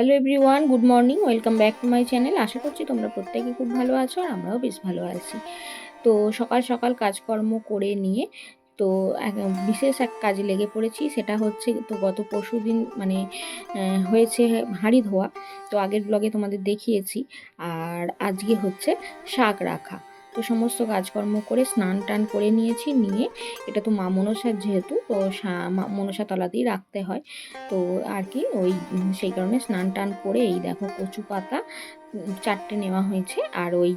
Hello everyone good morning welcome back to my channel আশা করছি তোমরা প্রত্যেকে খুব ভালো আছো আর আমরাও বেশ ভালো আছি। তো সকাল সকাল কাজকর্ম করে নিয়ে তো বিশেষ এক কাজে লেগে পড়েছি, সেটা হচ্ছে তো গত পরশু দিন মানে হয়েছে হাঁড়ি ধোয়া। তো আগের ব্লগে তোমাদের দেখিয়েছি। আর আজকে হচ্ছে শাক রাখা। তো সমস্ত কাজকর্ম করে স্নান টান করে নিয়েছি, নিয়ে এটা তো মা মনসার যেহেতু, তো মনসা তলাতেই রাখতে হয়। তো আর কি ওই, সেই কারণে স্নান টান করে এই দেখো কচু পাতা চারটে নেওয়া হয়েছে আর ওই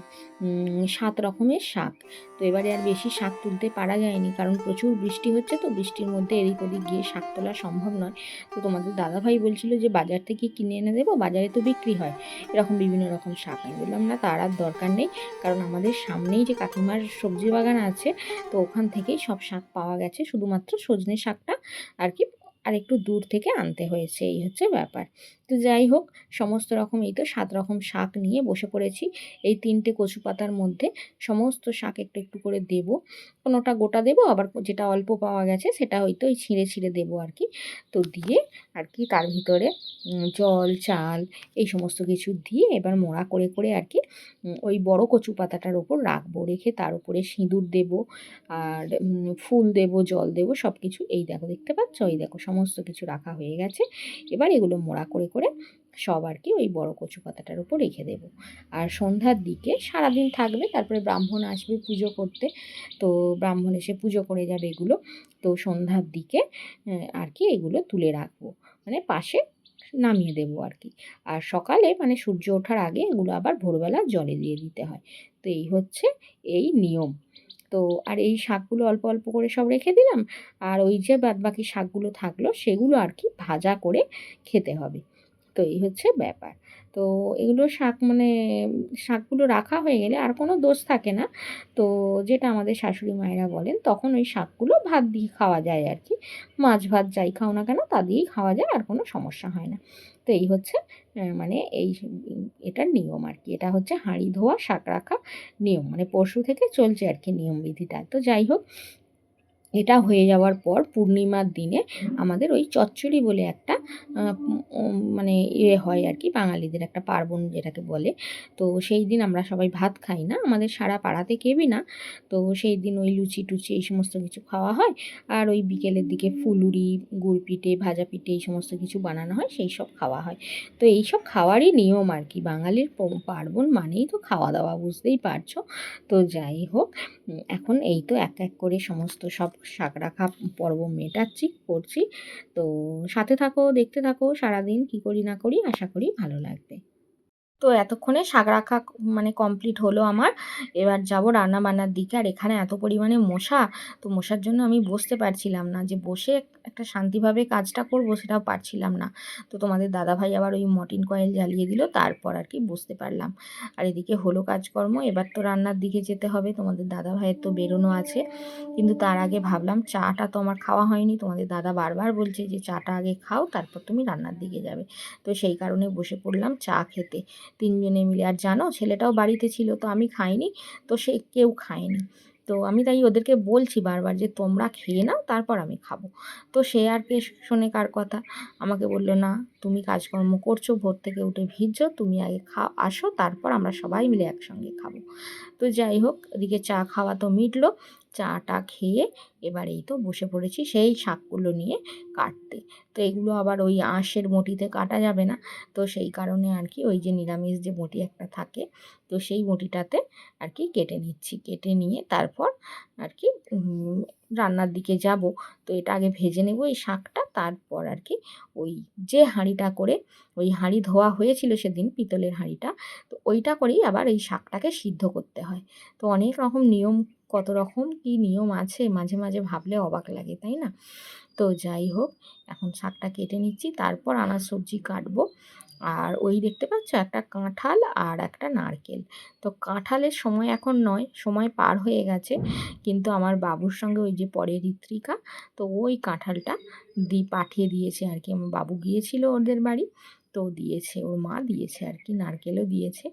সাত রকমের শাক। তো এবারে আর বেশি শাক তুলতে পারা যায়নি কারণ প্রচুর বৃষ্টি হচ্ছে তো বৃষ্টির মধ্যে এদিক ওদিক গিয়ে শাক তোলা সম্ভব নয়। তো তোমাদের দাদাভাই বলছিল যে বাজার থেকে কিনে এনে দেবো, বাজারে তো বিক্রি হয়। এরকম বিভিন্ন রকম শাক। আমি বললাম, না, তার আর দরকার নেই কারণ আমাদের সামনেই যে কাকিমার সবজি বাগান আছে তো ওখান থেকেই সব শাক পাওয়া গেছে। শুধুমাত্র সজনে শাকটা আর কি আর একটু দূর থেকে আনতে হয়েছে, এই হচ্ছে ব্যাপার। তো যাই হোক, সমস্ত রকম, এই তো সাত রকম শাক নিয়ে বসে পড়েছি। এই তিনটে কচু পাতার মধ্যে সমস্ত শাক একটু একটু করে দেব। কোনোটা গোটা দেবো, আবার যেটা অল্প পাওয়া গেছে সেটা হয়তো ওই ছিঁড়ে ছিঁড়ে দেবো আর কি। তো দিয়ে আর কি তার ভিতরে জল, চাল এই সমস্ত কিছু দিয়ে এবার মোড়া করে করে আর কি ওই বড় কচু পাতাটার ওপর রাখব। রেখে তার উপরে সিঁদুর দেব আর ফুল দেব, জল দেব সব কিছু এই দেখো, দেখতে পাচ্ছ? এই দেখো, সমস্ত কিছু রাখা হয়ে গেছে। এবার এগুলো মোড়া করে করে সব আর কি ওই বড় কচু পাতাটার উপর রেখে দেব। আর সন্ধ্যার দিকে সারাদিন থাকবে, তারপরে ব্রাহ্মণ আসবে পুজো করতে। তো ব্রাহ্মণ এসে পুজো করে যাবে এগুলো। তো সন্ধ্যার দিকে আর কি এগুলো তুলে রাখব। মানে পাশে নামিয়ে দেবো আর কি। আর সকালে মানে সূর্য ওঠার আগে এগুলো আবার ভোরবেলা জলে দিয়ে দিতে হয়। তো এই হচ্ছে এই নিয়ম। তো আর এই শাকগুলো অল্প অল্প করে সব রেখে দিলাম। আর ওই যে বাদবাকি শাকগুলো থাকল, সেগুলো আর কি ভাজা করে খেতে হবে। তো এই হচ্ছে ব্যাপার। তো এগুলো শাক মানে শাকগুলো রাখা হয়ে গেলে আর কোনো দোষ থাকে না। তো যেটা আমাদের শাশুড়ি মায়েরা বলেন, তখন ওই শাকগুলো ভাত দিয়ে খাওয়া যায় আর কি মাছ ভাত যাই খাও না কেন, তা দিয়েই খাওয়া যায়, আর কোনো সমস্যা হয় না। তো এই হচ্ছে মানে এই এটার নিয়ম আর কি এটা হচ্ছে হাঁড়ি ধোয়া, শাক রাখা নিয়ম। মানে পরশু থেকে চলছে আর কি নিয়মবিধিটা। তো যাই হোক এটা হয়ে যাওয়ার পর পূর্ণিমার দিনে আমাদের ওই চচ্চড়ি বলে একটা মানে ইয়ে হয় আর কি, বাঙালিদের একটা পার্বণ যেটাকে বলে। তো সেই দিন আমরা সবাই ভাত খাই না, আমাদের সারা পাড়াতে কেবি না। তো সেই দিন ওই লুচি টুচি এই সমস্ত কিছু খাওয়া হয়। আর ওই বিকেলের দিকে ফুলুরি গুড় পিঠে ভাজা পিঠে এই সমস্ত কিছু বানানো হয়, সেই সব খাওয়া হয়। তো এই সব খাওয়ারই নিয়ম আর কি, বাঙালির পার্বণ মানেই তো খাওয়া দাওয়া বুঝতেই পারছ। তো যাই হোক এখন এই তো এক এক করে সমস্ত সব শাক রাখা পর্ব মেটাচ্ছি, করছি। তো সাথে থাকো, দেখতে থাকো, সারাদিন কি করি না করি, আশা করি ভালো লাগবে। তো এতক্ষণে শাক রাখা মানে কমপ্লিট হলো আমার। এবার যাব রান্না বান্নার দিকে। আর এখানে এত পরিমাণে মশা, তো মশার জন্য আমি বসতে পারছিলাম না। যে বসে একটা শান্তিভাবে কাজটা করব সেটাও পারছিলাম না। তো তোমাদের দাদাভাই আবার ওই মর্টিন কয়েল জ্বালিয়ে দিল, তারপর আর কি বসতে পারলাম। আর এদিকে হলো কাজকর্ম। এবার তো রান্নার দিকে যেতে হবে। তোমাদের দাদাভাইয়ের তো বেরোনো আছে। কিন্তু তার আগে ভাবলাম চাটা তো আমার খাওয়া হয়নি। তোমাদের দাদা বারবার বলছে যে, চাটা আগে খাও, তারপর তুমি রান্নার দিকে যাবে। তো সেই কারণে বসে পড়লাম চা খেতে। তিনজনে মিলে। আর জানো, ছেলেটাও বাড়িতে ছিল, তো আমি খাইনি, তো সে কেউ খায়নি। তো আমি তাই ওদেরকে বলছি বারবার যে, তোমরা খেয়ে নাও, তারপর আমি খাব। তো সে আর কে শোনে কার কথা। আমাকে বলল, না, তুমি কাজকর্ম করছ, ভোর থেকে উঠে ভিজছো, তুমি আগে খা আসো, তারপর আমরা সবাই মিলে একসঙ্গে খাব। তো যাই হোক, এদিকে চা খাওয়া তো মিটলো। চাটা খেয়ে এবার এই তো বসে পড়েছি সেই শাকগুলো নিয়ে কাটতে। তো এগুলো আবার ওই আঁশের মটিতে কাটা যাবে না। তো সেই কারণে আর কি ওই যে নিরামিষ যে বটি একটা থাকে, তো সেই বটিটাতে আর কি কেটে নিচ্ছি। কেটে নিয়ে তারপর আর কি রান্নার দিকে যাব। তো এটা আগে ভেজে নেব এই শাকটা, তারপর আর কি ওই যে হাঁড়িটা করে, ওই হাঁড়ি ধোয়া হয়েছিল সেদিন পিতলের হাঁড়িটা, তো ওইটা করেই আবার এই শাকটাকে সিদ্ধ করতে হয়। তো অনেক রকম নিয়ম কত রকম কি নিয়ম আছে মাঝে মাঝে ভাবলে অবাক লাগে, তাই না? তো যাই হোক, এখন শাকটা কেটে নিচ্ছি, তারপর আনাজ সবজি কাটবো। আর ওই দেখতে পাচ্ছ একটা কাঁঠাল আর একটা নারকেল। তো কাঁঠালের সময় এখন নয়, সময় পার হয়ে গেছে। কিন্তু আমার বাবুর সঙ্গে ওই যে পরে ঋত্বিকা তো ওই কাঁঠালটা দি, পাঠিয়ে দিয়েছে আর কি। আমার বাবু গিয়েছিল ওদের বাড়ি, তো দিয়েছে, ওর মা দিয়েছে আর কি, নারকেলও দিয়েছে।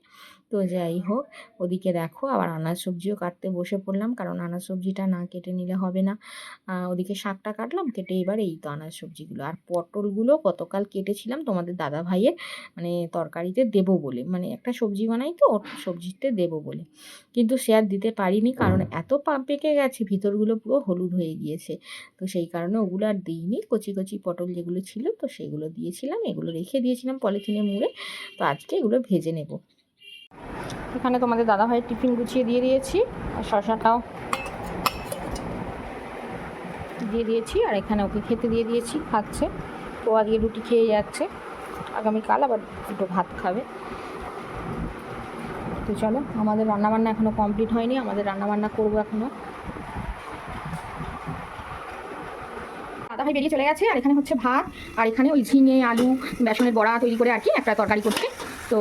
তো যাই হোক ওদিকে দেখো আবার আনাজ সবজিও কাটতে বসে পড়লাম কারণ আনাজ সবজিটা না কেটে নিলে হবে না। ওদিকে শাকটা কাটলাম কেটে এবার এই তো আনাজ সবজিগুলো। আর পটলগুলো গতকাল কেটেছিলাম তোমাদের দাদা ভাইয়ের মানে তরকারিতে দেবো বলে। মানে একটা সবজি বানাই তো সবজিতে দেবো বলে। কিন্তু সে আর দিতে পারিনি কারণ এত পেকে গেছে ভিতরগুলো পুরো হলুদ হয়ে গিয়েছে। তো সেই কারণে ওগুলো আর দিইনি কচি কচি পটল যেগুলো ছিল তো সেগুলো দিয়েছিলাম এগুলো রেখে দিয়েছিলাম পলিথিনে মুড়ে। তো আজকে এগুলো ভেজে নেব। এখানে তোমাদের দাদা ভাইয়ের টিফিন গুছিয়ে দিয়ে দিয়েছি, আর শশাটাও দিয়ে দিয়েছি, আর এখানে ওকে খেতে দিয়ে দিয়েছি, খাচ্ছে। তো আজকে রুটি খেয়ে যাচ্ছে। আগামীকাল আবার দুটো ভাত খাবে। তো চলো, আমাদের রান্নাবান্না এখনও কমপ্লিট হয়নি, আমাদের রান্নাবান্না করব এখনও দাদা ভাই বেরিয়ে চলে গেছে, আর এখানে হচ্ছে ভাত, আর এখানে ওই ঝিঙে, আলু, বেসনের বড়া তৈরি করে আর কি একটা তরকারি করছে। তো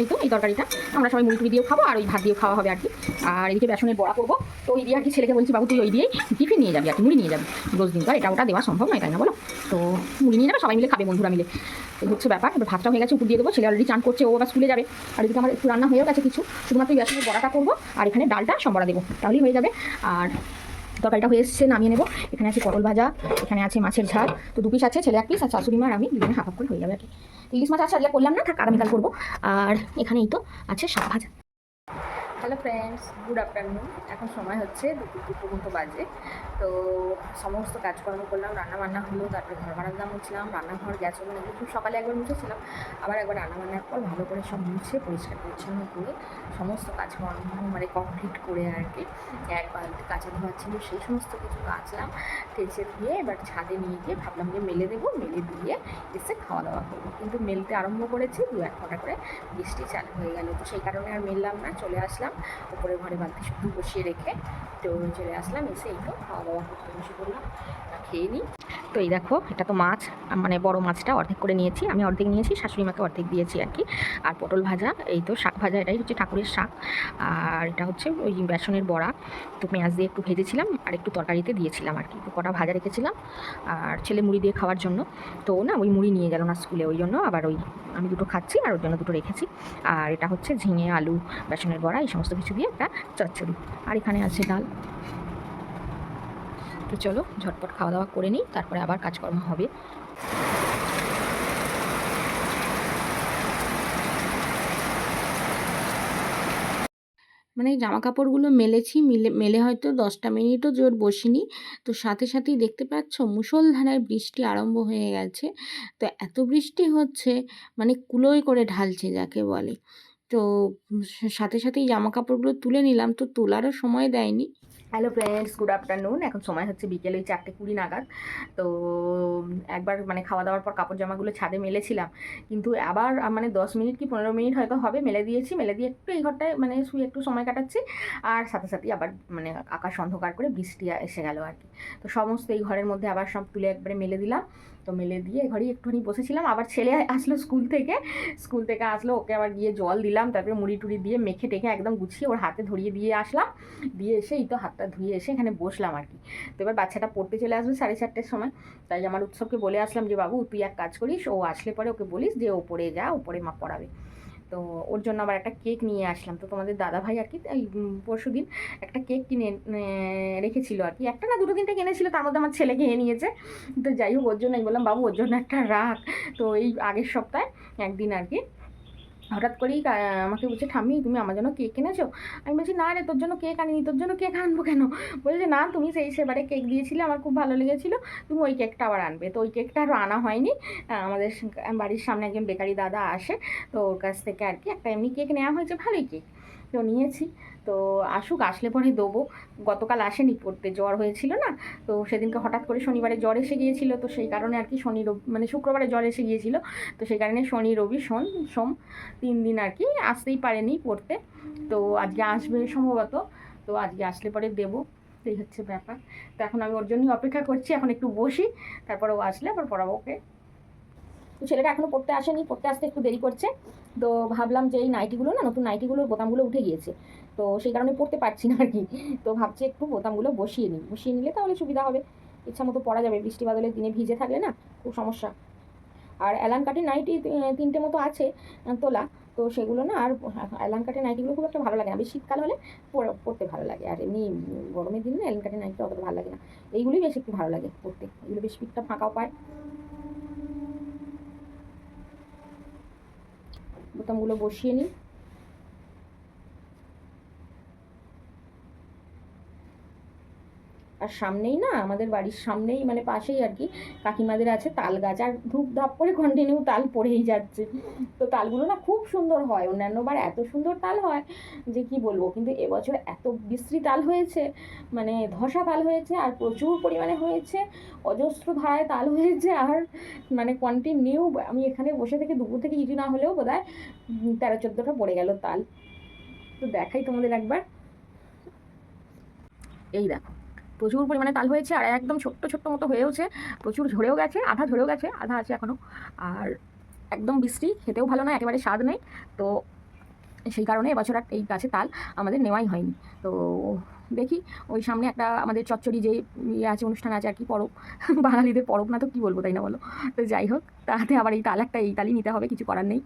এই তো, এই তরকারিটা। আমরা সবাই মুড়ি টুড়ি দিয়েও খাব, আর ওই ভাত দিয়েও খাওয়া হবে আর কি। আর এদিকে বেসনের বড়া করব। তো ওই দিয়ে আর কি ছেলেকে বলছি, বাবু, তুই ওই দিয়েই টিফিন নিয়ে যাবি আর কি, মুড়ি নিয়ে যাবি। রোজ দিন তো এটা ওটা দেওয়া সম্ভব নয়, তাই না বলো? তো মুড়ি নিয়ে যাবে, সবাই মিলে খাবে বন্ধুরা মিলে। এই হচ্ছে ব্যাপার, এবার ভাতটা হয়ে গেছে, উপর দিয়ে দেবো। ছেলে অলরেডি চান করছে, ও আবার স্কুলে যাবে। আর এদিকে আমার একটু রান্না হয়েও গেছে কিছু। শুধুমাত্র বেসনের বড়াটা করব, আর এখানে ডালটা সম্বরা দেবো। তাহলেই হয়ে যাবে। আর তরকারিটা হয়ে এসছে, নামিয়ে নেব। এখানে আছে পটল ভাজা, এখানে আছে মাছের ঝাল। তো দু পিস আছে, ছেলে এক পিস আর শাশুড়ি মার আমি দুজনে হাফ হাফ করে হয়ে যাবে আর কি। ইলিশ মাছ আছে আজকে করলাম না, থাক আগামীকাল করব। আর এখানেই তো আছে শাক ভাজা। হ্যালো ফ্রেন্ডস গুড আফটারনুন এখন সময় হচ্ছে দুপুর দুপুর মতো বাজে। তো সমস্ত কাজকর্ম করলাম রান্না বান্না হলো, তারপরে ঘর বারান্দা মুছলাম, রান্নাঘর, গ্যাস ওভেন খুব সকালে একবার মুছেছিলাম। আবার একবার রান্না বান্নার পর ভালো করে সব মুছে, পরিষ্কার, পরিচ্ছন্ন করে সমস্ত কাজকর্ম মানে কমপ্লিট করে আর কি, এক বালতি কাঁচা ধোয়া ছিল, সেই সমস্ত কিছু কাচলাম টেচে দিয়ে এবার ছাদে নিয়ে গিয়ে ভাবলাম যে মেলে দেবো, মেলে দিয়ে এসে খাওয়া দাওয়া করব। কিন্তু মেলতে আরম্ভ করেছি দু এক ঘণ্টা করে, বৃষ্টি চালু হয়ে গেল। তো সেই কারণে আর মেললাম না, চলে আসলাম। উপরে ঘরে বালতি শুধু বসিয়ে রেখে তো চলে আসলাম, এসে তো খাওয়া দাওয়া করতে বসে তা খেয়ে নিই। তো এই দেখো, এটা তো মাছ মানে বড় মাছটা অর্ধেক করে নিয়েছি, আমি অর্ধেক নিয়েছি শাশুড়ি মাকে অর্ধেক দিয়েছি আর কি। আর পটল ভাজা, এই তো শাক ভাজা, এটাই হচ্ছে ঠাকুরের শাক। আর এটা হচ্ছে ওই বেসনের বড়া। তো পেঁয়াজ দিয়ে একটু ভেজেছিলাম আর একটু তরকারিতে দিয়েছিলাম আর কি তো কটা ভাজা রেখেছিলাম। আর ছেলে মুড়ি দিয়ে খাওয়ার জন্য। তো না, ওই মুড়ি নিয়ে গেল না স্কুলে, ওই জন্য আবার ওই, আমি দুটো খাচ্ছি আর ওর জন্য দুটো রেখেছি। আর এটা হচ্ছে ঝিঙে, আলু, বেসনের বড়া, এই সমস্ত কিছু দিয়ে একটা চচ্চড়ি। আর এখানে আছে ডাল। তো চলো, ঝটপট খাওয়া দাওয়া করে নিই, তারপরে আবার কাজকর্ম হবে। মানে জামা কাপড়গুলো মেলেছি, মিলে মেলে হয়তো দশটা মিনিটও জোর বসিনি। তো সাথে সাথেই দেখতে পাচ্ছ, মুষলধারায় বৃষ্টি আরম্ভ হয়ে গেছে। তো এত বৃষ্টি হচ্ছে মানে কুলোয় করে ঢালছে যাকে বলে। তো সাথে সাথেই জামা কাপড়গুলো তুলে নিলাম। তো তোলারও সময় দেয়নি। হ্যালো ফ্রেন্ডস গুড আফটারনুন এখন সময় হচ্ছে বিকেল ওই চারটে কুড়ি নাগাদ। তো একবার মানে খাওয়া দাওয়ার পর কাপড় জামাগুলো ছাদে মেলেছিলাম। কিন্তু আবার মানে দশ মিনিট কি পনেরো মিনিট হয়তো হবে, মেলে দিয়েছি। মেলে দিয়ে একটু এই ঘরটায় মানে শুয়ে একটু সময় কাটাচ্ছি। আর সাথে সাথেই আবার মানে আকাশ অন্ধকার করে বৃষ্টি এসে গেল আর কি। তো সমস্ত এই ঘরের মধ্যে আবার সব তুলে একবারে মেলে দিলাম। তো মেলে দিয়ে ঘরেই একটুখানি বসেছিলাম। আবার ছেলে আসলো স্কুল থেকে। স্কুল থেকে আসলো, ওকে আবার গিয়ে জল দিলাম, তারপরে মুড়ি টুড়ি দিয়ে মেখে টেখে একদম গুছিয়ে ওর হাতে ধরিয়ে দিয়ে আসলাম। দিয়ে এসে এই তো হাতটা ধুয়ে এসে এখানে বসলাম আর কি। তো এবার বাচ্চাটা পড়তে চলে আসবে সাড়ে চারটের সময়। তাই আমার উৎসবকে বলে আসলাম যে, বাবু, তুই এক কাজ করিস, ও আসলে পরে ওকে বলিস যে ওপরে যা ওপরে মা পড়াবে। তো ওর জন্য আবার একটা কেক নিয়ে আসলাম। তো তোমাদের দাদা ভাই আর কি পরশু দিন একটা কেক কিনে রেখেছিল আর কি। একটা না দুটো তিনটে কিনেছিল, তার মধ্যে আমার ছেলে খেয়ে নিয়েছে। তো যাই হোক, ওর জন্য আমি বললাম, বাবু, ওর জন্য একটা রাখ। তো এই আগের সপ্তাহে একদিন আর কি হঠাৎ করেই আমাকে বলছে, ঠাম্মি, তুমি আমার জন্য কেক কিনেছো আমি বলছি, না রে, তোর জন্য কেক আনিনি। তোর জন্য কেক আনব কেন? বলছে, না, তুমি সেই সেবারে কেক দিয়েছিলে, আমার খুব ভালো লেগেছিলো। তুমি ওই কেকটা আবার আনবে। তো ওই কেকটা আরও আনা হয়নি। আমাদের বাড়ির সামনে একজন বেকারি দাদা আসে, তো ওর কাছ থেকে আর কি একটা এমনি কেক নেওয়া হয়েছে, ভালোই কেক। তো নিয়েছি। তো আসুক, আসলে পরে দেবো। গতকাল আসেনি পড়তে, জ্বর হয়েছিল না। তো সেদিনকে হঠাৎ করে শনিবারে জ্বর এসে গিয়েছিল। তো সেই কারণে আর কি শনি রবি মানে শুক্রবারে জ্বর এসে গিয়েছিল। তো সেই কারণে শনি, রবি, সোম সোম তিন দিন আর কি আসতেই পারেনি পড়তে। তো আজকে আসবে সম্ভবত। তো আজকে আসলে পরে দেবো। এই হচ্ছে ব্যাপার। তো এখন আমি ওর জন্যই অপেক্ষা করছি। এখন একটু বসি তারপরে ও আসলে আবার পড়াবো, ওকে? তো ছেলেটা এখনও পড়তে আসেনি, পড়তে আসতে একটু দেরি করছে। তো ভাবলাম যে এই নাইটিগুলো না, নতুন নাইটিগুলোর বোতামগুলো উঠে গিয়েছে। তো সেই কারণে পড়তে পারছি না আর কি। তো ভাবছি একটু বোতামগুলো বসিয়ে নিই। বসিয়ে নিলে তাহলে সুবিধা হবে। ইচ্ছা মতো পড়া যাবে, বৃষ্টি বাদলের দিনে ভিজে থাকলে না খুব সমস্যা। আর অ্যালান কাঠের নাইটি তিনটে মতো আছে তোলা। তো সেগুলো না আর, অ্যালান কাঠের নাইটিগুলো খুব একটা ভালো লাগে না। বেশ শীতকাল হলে পরতে ভালো লাগে। আর এমনি গরমের দিনে অ্যালান কাঠের নাইটিটা অতটা ভালো লাগে না। এইগুলোই বেশ একটু ভালো লাগে পড়তে। এগুলো বেশ পিঠটা ফাঁকাও পায়। বোতামগুলো বসিয়ে নিই। আর সামনেই না, আমাদের বাড়ির সামনেই মানে পাশেই আর কি কাকিমাদের আছে তাল গাছ। আর ধূপ ধাপ করে কন্টিনিউ তাল পড়েই যাচ্ছে। তো তালগুলো না খুব সুন্দর হয়। অন্যান্যবার এত সুন্দর তাল হয় যে কি বলব? কিন্তু এবছর এত বিশ্রী তাল হয়েছে মানে ধসা তাল হয়েছে আর প্রচুর পরিমাণে হয়েছে, অজস্র ধারায় তাল হয়েছে আর মানে কন্টিনিউ আমি এখানে বসে থেকে দুপুর থেকে কিছু না হলেও বোধ হয় তেরো চোদ্দোটা পড়ে গেল তাল। তো দেখাই তোমাদের একবার। এই দেখো। প্রচুর পরিমাণে তাল হয়েছে আর একদম ছোট্ট ছোট্ট মতো হয়েওছে। প্রচুর ঝরেও গেছে, আধা ঝরেও গেছে, আধা আছে এখনও আর একদম বৃষ্টি, খেতেও ভালো না একেবারে স্বাদ নেই। তো সেই কারণে এবছর আর এই গাছে তাল আমাদের নেওয়াই হয়নি। তো দেখি, ওই সামনে একটা আমাদের চচ্চড়ি যে ইয়ে আছে, অনুষ্ঠান আছে আর কি, পরব। বাঙালিদের পরব না তো কী বলব তাই না বলো? তো যাই হোক, তাতে আবার এই তাল একটা, এই তালই নিতে হবে, কিছু করার নেই।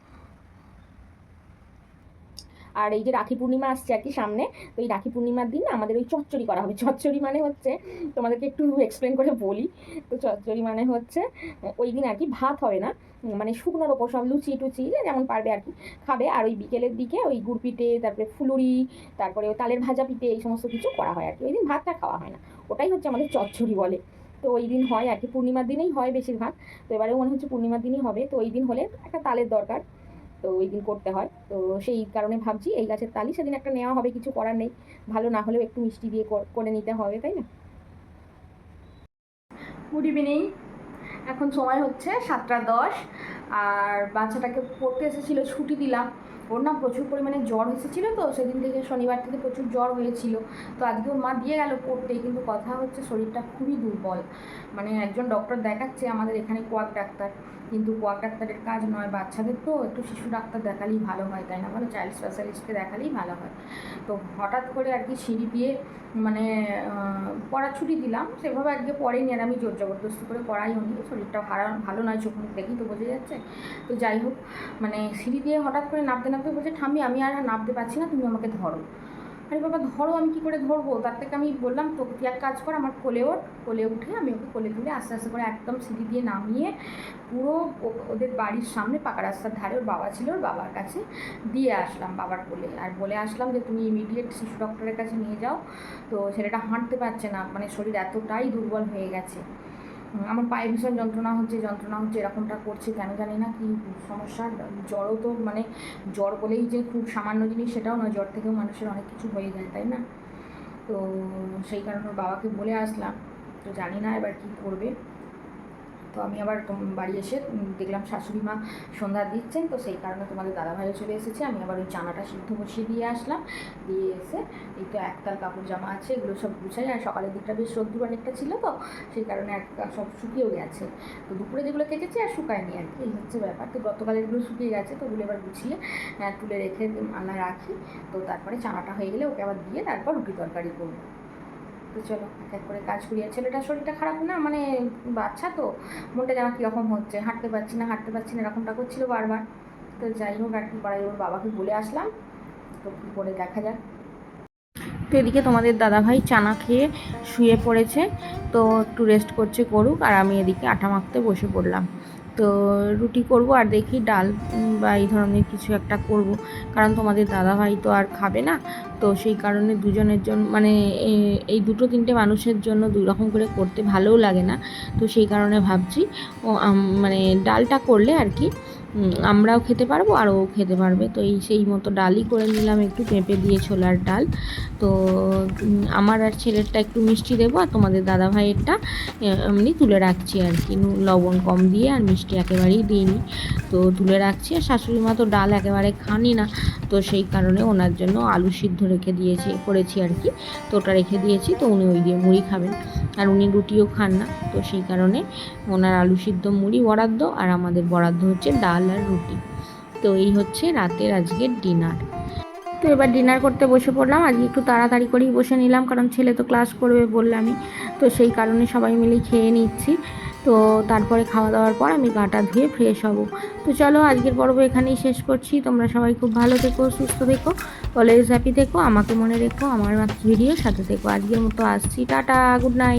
আর এই যে রাখি পূর্ণিমা আসছে আর কি সামনে, তো এই রাখি পূর্ণিমার দিন আমাদের ওই চচ্চড়ি করা হবে। চচ্চড়ি মানে হচ্ছে, তোমাদেরকে একটু এক্সপ্লেন করে বলি, তো চচ্চড়ি মানে হচ্ছে, ওই দিন আর কি ভাত হবে না মানে শুকনোর ওপর সব লুচি টুচি যেমন পারবে আর কি, খাবে। আর ওই বিকেলের দিকে ওই গুড় পিঠে, তারপরে ফুলুরি, তারপরে ওই তালের ভাজা পিঠে, এই সমস্ত কিছু করা হয় আর কি। ওই দিন ভাতটা খাওয়া হয় না, ওটাই হচ্ছে আমাদের চচ্চড়ি বলে। তো ওই দিন হয় আর কি, পূর্ণিমার দিনেই হয় বেশিরভাগ, তো এবারেও মনে হচ্ছে পূর্ণিমার দিনই হবে। তো ওই দিন হলে একটা তালের দরকার তো ওই দিন করতে হয়। তো সেই কারণে ভাবছি এই গাছের তালি সেদিন একটা নেওয়া হবে, কিছু করার নেই। ভালো না হলেও একটু মিষ্টি দিয়ে করে নিতে হবে, তাই না? গুড ইভিনিং এখন সময় হচ্ছে সাতটা দশ, আর বাচ্চাটাকে পড়তে এসেছিল, ছুটি দিলাম। ওর না প্রচুর পরিমাণে জ্বর এসেছিল তো, সেদিন থেকে শনিবার থেকে প্রচুর জ্বর হয়েছিল। তো আজকে ওর মা দিয়ে গেল পড়তে, কিন্তু কথা হচ্ছে শরীরটা খুবই দুর্বল। মানে একজন ডক্টর দেখাচ্ছে আমাদের এখানে কোয়াক ডাক্তার। কিন্তু কোয়াক ডাক্তারের কাজ নয়, বাচ্চাদের তো একটু শিশু ডাক্তার দেখালেই ভালো হয়, তাই না? বলো চাইল্ড স্পেশালিস্টকে দেখালেই ভালো হয়। তো হঠাৎ করে আর কি সিঁড়ি দিয়ে মানে পড়ার ছুটি দিলাম, সেভাবে আজকে পড়েনি আর আমি জোর জবরদস্তি করে পড়াই হয়নি শরীরটা ভালো ভালো নয়, চোখ মুখ দেখি তো বোঝা যাচ্ছে। তো যাই হোক মানে সিঁড়ি দিয়ে হঠাৎ করে নামতে নামতে বলছে, ঠাম্মি, আমি আর নামতে পারছি না, তুমি আমাকে ধরো। আরে বাবা, ধরো আমি কী করে ধরবো? তার থেকে আমি বললাম তো তুই এক কাজ কর, আমার কোলে ওঠ। কোলে উঠে আমি ওকে কোলে তুলে আস্তে আস্তে করে একদম সিঁড়ি দিয়ে নামিয়ে পুরো ওদের বাড়ির সামনে পাকা রাস্তার ধারে ওর বাবা ছিল, ওর বাবার কাছে দিয়ে আসলাম বাবার কোলে। আর বলে আসলাম যে, তুমি ইমিডিয়েট শিশু ডক্টরের কাছে নিয়ে যাও। তো ছেলেটা হাঁটতে পারছে না মানে শরীর এতটাই দুর্বল হয়ে গেছে। আমার পায়ে ভীষণ যন্ত্রণা হচ্ছে যন্ত্রণা হচ্ছে, এরকমটা করছে কেন জানি না, কি সমস্যা? জ্বরও তো মানে জ্বর বলেই যে খুব সামান্য জিনিস সেটাও নয়, জ্বর থেকেও মানুষের অনেক কিছু হয়ে যায়, তাই না? তো সেই কারণে বাবাকে বলে আসলাম, তো জানি না এবার কী করবে। তো আমি আবার বাড়ি এসে দেখলাম শাশুড়ি মা সন্ধ্যা দিচ্ছেন, তো সেই কারণে তোমাদের দাদাভাইও চলে এসেছে। আমি আবার ওই চানাটা সিদ্ধ বসিয়ে দিয়ে আসলাম, দিয়ে এসে এই তো একতাল কাপড় জামা আছে, এগুলো সব গুছাই, আর সকালের দিকটা বেশ রোদ্দুর অনেকটা ছিল তো, সেই কারণে এক সব শুকিয়েও গেছে। তো দুপুরে যেগুলো কেটেছি আর শুকায়নি আর কি, এই হচ্ছে ব্যাপার। তো গতকাল এগুলো শুকিয়ে গেছে, তো ওগুলো এবার গুছিয়ে তুলে রেখে আল্লাহ রাখি, তো তারপরে চানাটা হয়ে গেলে ওকে আবার দিয়ে তারপর রুটি তরকারি করব। তো চলো, এক এক করে কাজ করি। আর ছেলেটার শরীরটা খারাপ না মানে বাচ্চা তো, মনটা যেন কীরকম হচ্ছে। হাঁটতে পারছি না, হাঁটতে পারছি না, এরকমটা করছিল বারবার। তো যাই হোক, আর কি করাই, ওর বাবাকে বলে আসলাম। তো কী করে দেখা যাক। তো এদিকে তোমাদের দাদাভাই চানা খেয়ে শুয়ে পড়েছে। তো একটু রেস্ট করছে করুক, আর আমি এদিকে আটা মাখতে বসে পড়লাম। তো রুটি করব আর দেখি ডাল বা এই ধরনের কিছু একটা করব। কারণ তোমাদের দাদাভাই তো আর খাবে না, তো সেই কারণে দুজনের জন্য মানে এই দুটো তিনটে মানুষের জন্য দুই রকম করে করতে ভালোও লাগে না। তো সেই কারণে ভাবছি মানে ডালটা করলে আর কি আমরাও খেতে পারব, আর ও খেতে পারবে। তো এই সেই মতো ডালই করে নিলাম, একটু পেঁপে দিয়ে ছোলার ডাল। তো আমার আর ছেলেরটা একটু মিষ্টি দেবো, আর তোমাদের দাদা ভাইয়েরটা এমনি তুলে রাখছি আর কি। লবণ কম দিয়ে আর মিষ্টি একেবারেই দিইনি। তো তুলে রাখছি, আর শাশুড়ি মা তো ডাল একেবারে খানি না। তো সেই কারণে ওনার জন্য আলু সিদ্ধ রেখে দিয়েছি, করেছি আর কি। তো ওটা রেখে দিয়েছি, তো উনি ওই দিয়ে মুড়ি খাবেন। আর উনি রুটিও খান না, তো সেই কারণে ওনার আলু সিদ্ধ মুড়ি বরাদ্দ, আর আমাদের বরাদ্দ হচ্ছে ডাল আর রুটি। তো এই হচ্ছে রাতের আজকের ডিনার। তো এবার ডিনার করতে বসে পড়লাম। আজকে একটু তাড়াতাড়ি করেই বসে নিলাম, কারণ ছেলে তো ক্লাস করবে বললামই তো সেই কারণে সবাই মিলে খেয়ে নিচ্ছি। তো তারপরে খাওয়া দাওয়ার পর আমি গাটা ধুয়ে ফ্রেশ হব। তো চলো, আজকের পর্ব এখানেই শেষ করছি। তোমরা সবাই খুব ভালো থেকো, সুস্থ থেকো অলওয়েজ হ্যাপি থেকো। আমাকে মনে রেখো, আমার ভিডিওর সাথে থেকো। আজকের মতো আসছি। Tata good night